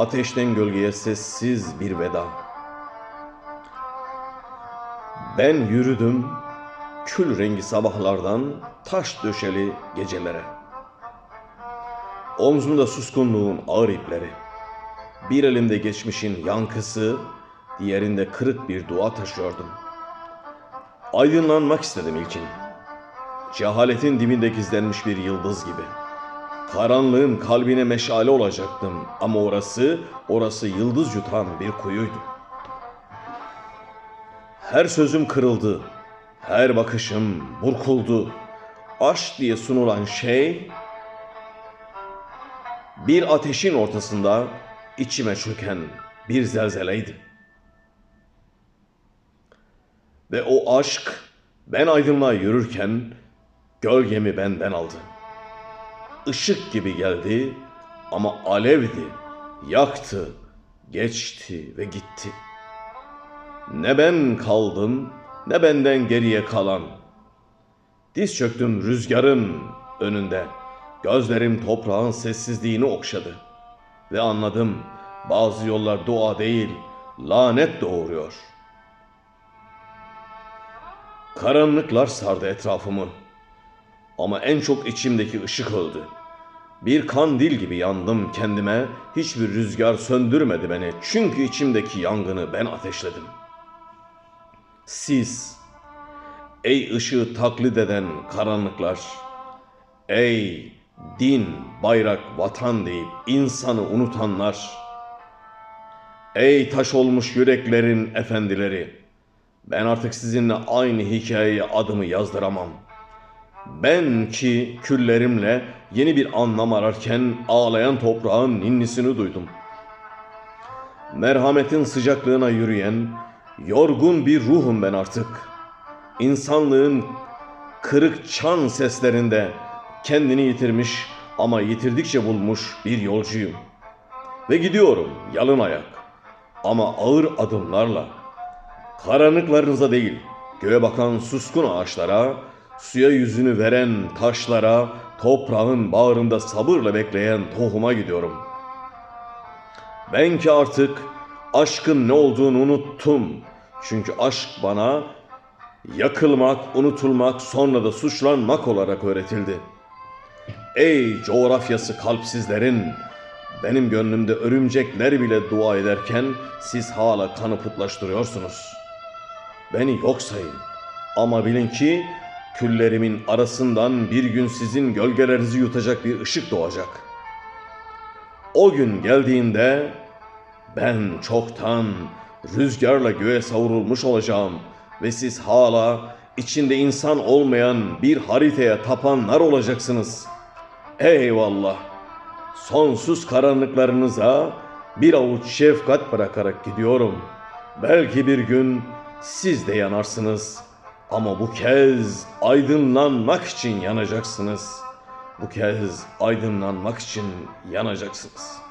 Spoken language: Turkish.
Ateşten gölgeye sessiz bir veda. Ben yürüdüm kül rengi sabahlardan taş döşeli gecelere. Omzumda suskunluğun ağır ipleri. Bir elimde geçmişin yankısı, diğerinde kırık bir dua taşıyordum. Aydınlanmak istedim ilkin. Cehaletin dibinde gizlenmiş bir yıldız gibi. Karanlığın kalbine meşale olacaktım ama orası, orası yıldız yutan bir kuyuydu. Her sözüm kırıldı, her bakışım burkuldu. Aşk diye sunulan şey bir ateşin ortasında içime çöken bir zelzeleydi. Ve o aşk ben aydınlığa yürürken gölgemi benden aldı. Işık gibi geldi ama alevdi, yaktı, geçti ve gitti. Ne ben kaldım ne benden geriye kalan. Diz çöktüm rüzgarın önünde. Gözlerim toprağın sessizliğini okşadı. Ve anladım bazı yollar dua değil, lanet doğuruyor. Karanlıklar sardı etrafımı. Ama en çok içimdeki ışık öldü. Bir kandil gibi yandım kendime, hiçbir rüzgar söndürmedi beni. Çünkü içimdeki yangını ben ateşledim. Siz, ey ışığı taklit eden karanlıklar, ey din, bayrak, vatan deyip insanı unutanlar, ey taş olmuş yüreklerin efendileri, ben artık sizinle aynı hikayeye adımı yazdıramam. Ben ki küllerimle yeni bir anlam ararken ağlayan toprağın ninnisini duydum. Merhametin sıcaklığına yürüyen, yorgun bir ruhum ben artık. İnsanlığın kırık çan seslerinde kendini yitirmiş ama yitirdikçe bulmuş bir yolcuyum. Ve gidiyorum yalın ayak ama ağır adımlarla. Karanlıklarınıza değil, göğe bakan suskun ağaçlara, suya yüzünü veren taşlara, toprağın bağrında sabırla bekleyen tohuma gidiyorum. Ben ki artık aşkın ne olduğunu unuttum. Çünkü aşk bana yakılmak, unutulmak, sonra da suçlanmak olarak öğretildi. Ey coğrafyası kalpsizlerin, benim gönlümde örümcekler bile dua ederken siz hala kanı putlaştırıyorsunuz. Beni yok sayın ama bilin ki küllerimin arasından bir gün sizin gölgelerinizi yutacak bir ışık doğacak. O gün geldiğinde ben çoktan rüzgarla göğe savrulmuş olacağım ve siz hala içinde insan olmayan bir haritaya tapanlar olacaksınız. Eyvallah. Sonsuz karanlıklarınıza bir avuç şefkat bırakarak gidiyorum. Belki bir gün siz de yanarsınız. Ama bu kez aydınlanmak için yanacaksınız. Bu kez aydınlanmak için yanacaksınız.''